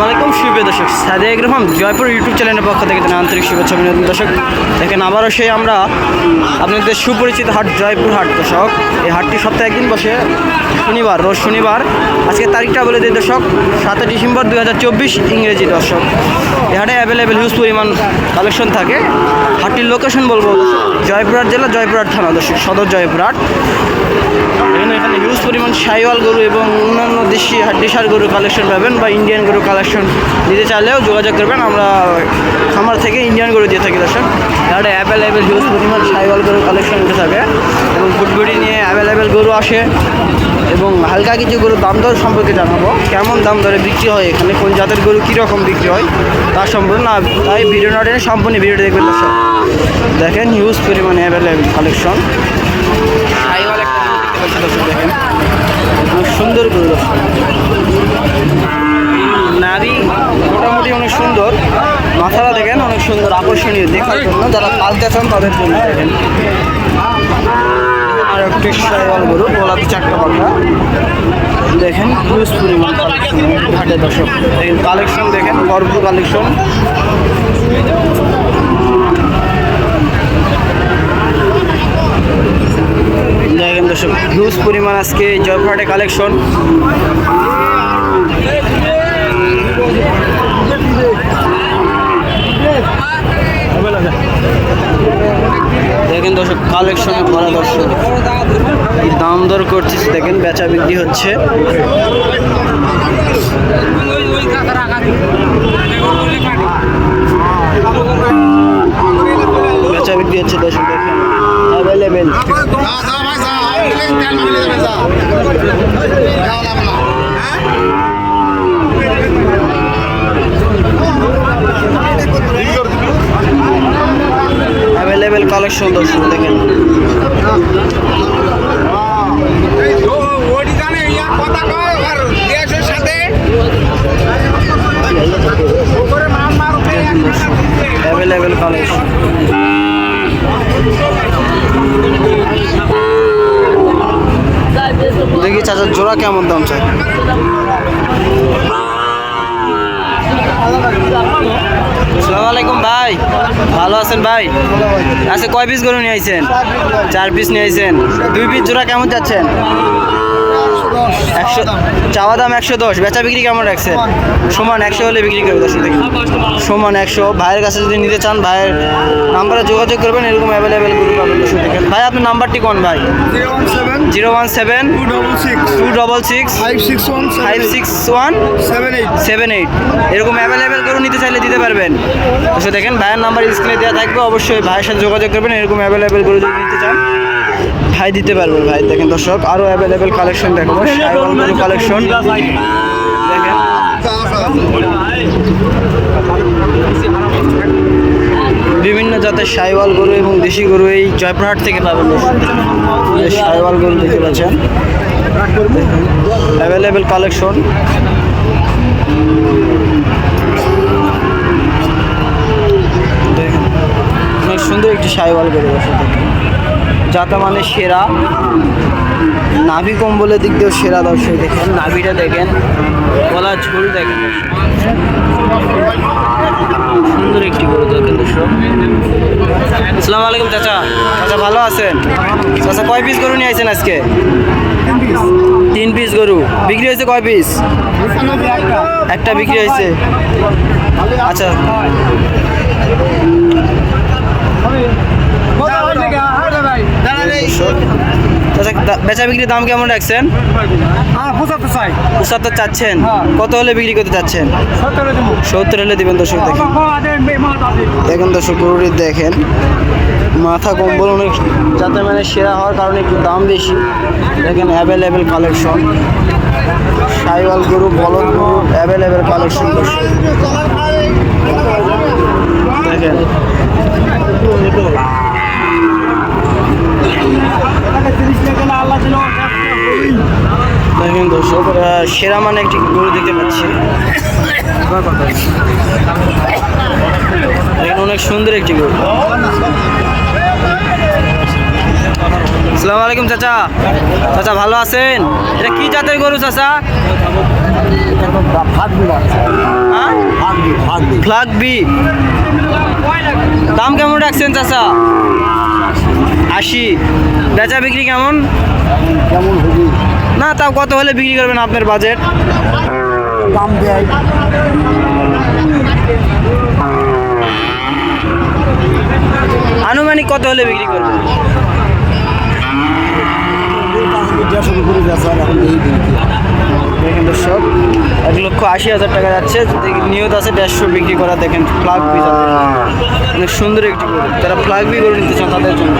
আসসালামু আলাইকুম সুপ্রিয় দর্শক। সাদিক রহমান, জয়পুর ইউটিউব চ্যানেলের পক্ষ থেকে জানাই আন্তরিক শুভেচ্ছা অভিনন্দন দর্শক। দেখেন, আবারও সেই আমরা আপনাদের সুপরিচিত হাট, জয়পুর হাট দর্শক। এই হাটটি সপ্তাহে একদিন বসে, শনিবার, রোজ শনিবার। আজকে তারিখটা বলে দিই দর্শক, সাতই ডিসেম্বর দু হাজার চব্বিশ ইংরেজি দর্শক। এই হাটে অ্যাভেলেবেল হিউজ পরিমাণ কালেকশন থাকে। হাটটির লোকেশন বলব, জয়পুরহাট জেলা, জয়পুরহাট থানা দর্শক, সদর জয়পুরহাট। এখানে হিউজ পরিমাণ সাইওয়াল গরু এবং অন্যান্য দেশি হাড্ডিসার গরু কালেকশন পাবেন বা ইন্ডিয়ান গরু কালেকশন নিতে চাইলেও যোগাযোগ করবেন। আমরা খামার থেকে ইন্ডিয়ান গরু দিয়ে থাকি দর্শক। এখানে অ্যাভেলেবেল হিউজ পরিমাণ সাইওয়াল গরু কালেকশন উঠে থাকে। এবং ফুটবডি নিয়ে অ্যাভেলেবেল গরু আসে। এবং হালকা কিছু গরু দাম দর সম্পর্কে জানাব। কেমন দাম দরে বিক্রি হয় এখানে? কোন জাতের গরু কীরকম বিক্রি হয়? তার সম্পূর্ণ না তাই ভিডিও না টেনে সম্পূর্ণ ভিডিওটা দেখবেন দর্শক। দেখেন হিউজ পরিমাণে অ্যাভেলেবেল কালেকশন সাইওয়াল একটা দেখেন। সুন্দর গরু দর্শক নারী মোটামুটি অনেক সুন্দর মাথাটা দেখেন, অনেক সুন্দর আকর্ষণীয় দেখার জন্য। যারা পালতে চান তাদের জন্য দেখেন। আর একটি সাইওয়াল গরু, গোলাপি চারটা পাখা। দেখেন, হিউজ পরিমাণ হাটে দর্শক। দেখেন, কালেকশন দেখেন ভরপুর কালেকশন। দেখেন দর্শক, হিউজ পরিমাণ আজকে জয়পুরহাটে কালেকশন। দেখেন দর্শক, কালেকশনে ভরা দর্শক দাম দর করছিস দেখেন, বেচা বিক্রি হচ্ছে। বেচা বিক্রি হচ্ছে দর্শক দেখেন অ্যাভেলেবেল কালেকশন দর্শক দেখেন অ্যাভেলেবেল কালেকশন দেখি চাচার জোড়া কেমন দাম চাই? আসসালামু আলাইকুম ভাই। ভালো আছেন ভাই? আচ্ছা কয় পিস গরু নিয়ে চার পিস নিয়ে দুই পিস জোড়া কেমন যাচ্ছেন? একশো চাওয়া দাম। একশো দশ বেচা বিক্রি কেমন রাখছে সমান। একশো হলে বিক্রি করবে দশ সমান একশো। ভাইয়ের কাছে যদি নিতে চান ভাইয়ের নাম্বারে যোগাযোগ করবেন এরকম অ্যাভেলেবেল গরু পাবেন দশ ভাই আপনার নাম্বারটি কোন ভাই? Zero one seven two double six five six one seven eight এরকম অ্যাভেলেবেল গরু নিতে চাইলে দিতে পারবেন। তো দেখেন ভাইয়ের নাম্বার স্ক্রিনে দেওয়া থাকবে। অবশ্যই ভাইয়ের সাথে যোগাযোগ করবেন। এরকম অ্যাভেলেবেল গরু যদি নিতে চান ভাই দিতে পারবে ভাই। দেখেন দর্শক আরও অ্যাভেলেবেল কালেকশন দেখাবো কালেকশন বিভিন্ন জাতের সাইওয়াল গরু এবং দেশি গরু এই জয়পুরহাট থেকে পাবেন। সাইওয়াল গরু দেখতে পাচ্ছেন। অ্যাভেলেবেল কালেকশন দেখেন সুন্দর একটি সাইওয়াল গরু বসে যাতা মানে সেরা। নাভি কম্বলের দিক দিয়েও সেরা দর্শক দেখেন। নাভিটা দেখেন গলা ঝোল দেখেন সুন্দর একটি গরু দেখেন আসসালামু আলাইকুম চাচা। চাচা ভালো আছেন? চাচা কয় পিস গরু নিয়ে আইছেন আজকে? তিন পিস গরু। বিক্রি হয়েছে কয় পিস একটা বিক্রি হয়েছে। আচ্ছা চাচা দা- বেচা বিক্রির দাম কেমন রাখছেন? পঁচাত্তর চাচ্ছেন। কত হলে বিক্রি করতে চাচ্ছেন? সত্তর হলে দিবেন দর্শক দেখেন। দেখেন দর্শক গরুটি দেখেন। মাথা কম্বল অনেক যাতে মানে সেরা হওয়ার কারণে একটু দাম বেশি। দেখেন অ্যাভেলেবেল কালেকশন সাইওয়াল গরু বলদ গরু অ্যাভেলেবেল কালেকশন দেখেন। দেখেন দর্শক সেরা মানে একটি গরু দেখতে পাচ্ছি। দেখেন অনেক সুন্দর একটি গরু। আসসালামু আলাইকুম চাচা। চাচা, ভালো আছেন? এটা কি জাতের গরু চাচা? ফাঁকবি ফাঁকবি ফ্লাগ বি। দাম কেমন রাখছেন চাচা? আশি। বেচা বিক্রি কেমন? কেমন হবি? না তাও কত হলে বিক্রি করবেন আপনার বাজেট দাম দেয়। আনুমানিক কত হলে বিক্রি করবেন? দেড়শো করে বেচার এখন এই দেখেন দর্শক এক লক্ষ আশি হাজার টাকা যাচ্ছে। নিয়ত আছে দেড়শো বিক্রি করা দেখেন ফ্লাগ বি অনেক সুন্দর একটি গরু। যারা ফ্লাগ বি গরু নিতে চান তাদের জন্য।